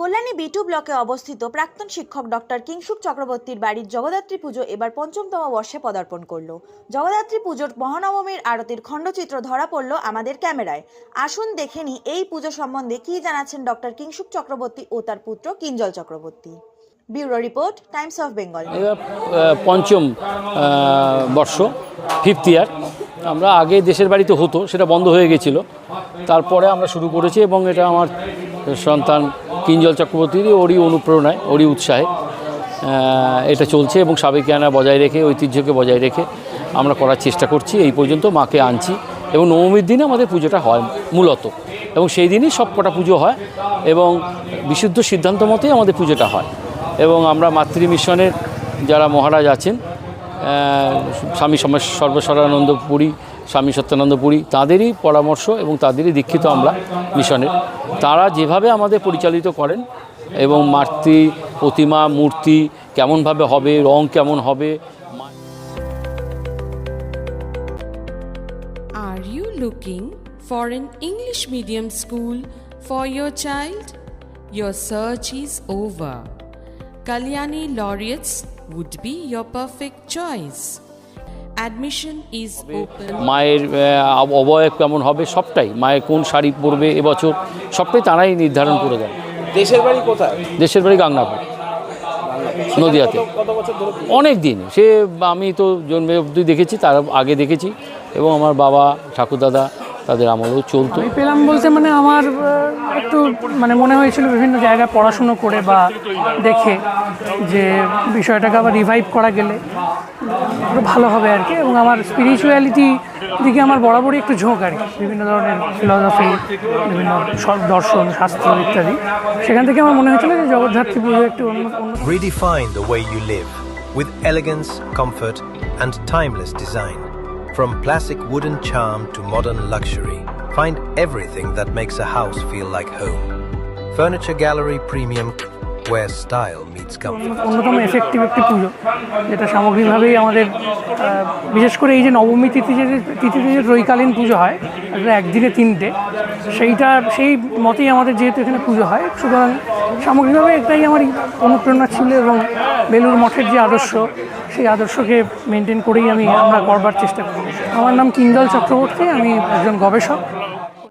Kalyani B2 ব্লকে অবস্থিত প্রাক্তন শিক্ষক ডক্টর কিংসুক চক্রবর্তীর বাড়ির জগদ্ধাত্রী পুজো এবার পঞ্চমতম বর্ষে পদার্পণ করল। জগদ্ধাত্রী পুজোর মহানবমীর আরতির খণ্ডচিত্র ধরা পড়ল আমাদের ক্যামেরায়। আসুন দেখে নি এই পুজো সম্বন্ধে কি জানাচ্ছেন ডক্টর কিংসুক চক্রবর্তী ও তার পুত্র Kinjal Chakraborty. Bureau report, Times of Bengal. পঞ্চম বর্ষ ফিফথ ইয়ার আমরা আগে দেশের বাড়িতে হতো, সেটা বন্ধ হয়ে গেছিল। তারপরে আমরা শুরু করেছি এবং এটা আমার সন্তান কিঞ্জল চক্রবর্তীরই ওরই অনুপ্রেরণায়, ওরই উৎসাহে এটা চলছে এবং সাবেকিয়ানা বজায় রেখে, ঐতিহ্যকে বজায় রেখে আমরা করার চেষ্টা করছি। এই পর্যন্ত মাকে আনছি এবং নবমীর দিনে আমাদের পুজোটা হয় মূলত এবং সেই দিনই সব কটা পুজো হয় এবং বিশুদ্ধ সিদ্ধান্ত মতেই আমাদের পুজোটা হয় এবং আমরা মাতৃ মিশনের যারা মহারাজ আছেন স্বামী সম সর্বসরানন্দ পুরী স্বামী সত্যানন্দ পুরী তাদেরই পরামর্শ এবং তাদেরই দীক্ষিত আমরা মিশনের তারা যেভাবে আমাদের পরিচালিত করেন এবং মাতৃ প্রতিমা মূর্তি কেমনভাবে হবে রং কেমন হবে Are you looking for an English medium school for your child? Your search is over. Kalyani Laureates would be your perfect choice. Admission is open মায়ের অবয়ব কেমন হবে সবটাই মায়ের কোন শাড়ি পরবে এবছর সবটাই তারাই নির্ধারণ করে দেন দেশের বাড়ি কোথায়? দেশের বাড়ি গাংনাপুর নদিয়াতে। অনেক দিন সে আমি তো জন্মে অবধি দেখেছি তার আগে দেখেছি এবং আমার বাবা ঠাকুরদাদা তাদের আমলেও চলতো। আমি পেলাম বলতে মানে আমার একটু মানে মনে হয়েছিল বিভিন্ন জায়গায় পড়াশুনো করে বা দেখে যে বিষয়টাকে আবার রিভাইভ করা গেলে ভালো হবে আর কি। এবং আমার স্পিরিচুয়ালিটি দিকে আমার বরাবরই একটু ঝোঁক আর কি। বিভিন্ন ধরনের ফিলসফি বিভিন্ন দর্শন শাস্ত্র ইত্যাদি। সেখান থেকে আমার মনে হয়েছিল যে জগদ্ধাত্রী পুজো একটু অন্য অন্য Redefine the way you live with elegance, comfort, and timeless design. From classic wooden charm to modern luxury, find everything that makes a house feel like home. Furniture Gallery Premium, অন্যতম এফেক্টিভ একটি পুজো, যেটা সামগ্রিকভাবেই আমাদের বিশেষ করে এই যে নবমী তিথিতে যে তিথিতে যে ত্রৈকালীন পুজো হয় একদিনে তিনটে, সেইটা, সেই মতেই আমাদের যেহেতু এখানে পুজো হয়, সুতরাং সামগ্রিকভাবে এটাই আমার অনুপ্রেরণা ছিল এবং বেলুর মঠের যে আদর্শ, সেই আদর্শকে মেনটেন করেই আমি আমরা করবার চেষ্টা করি আমার নাম কিঞ্জল চক্রবর্তী, আমি একজন গবেষক।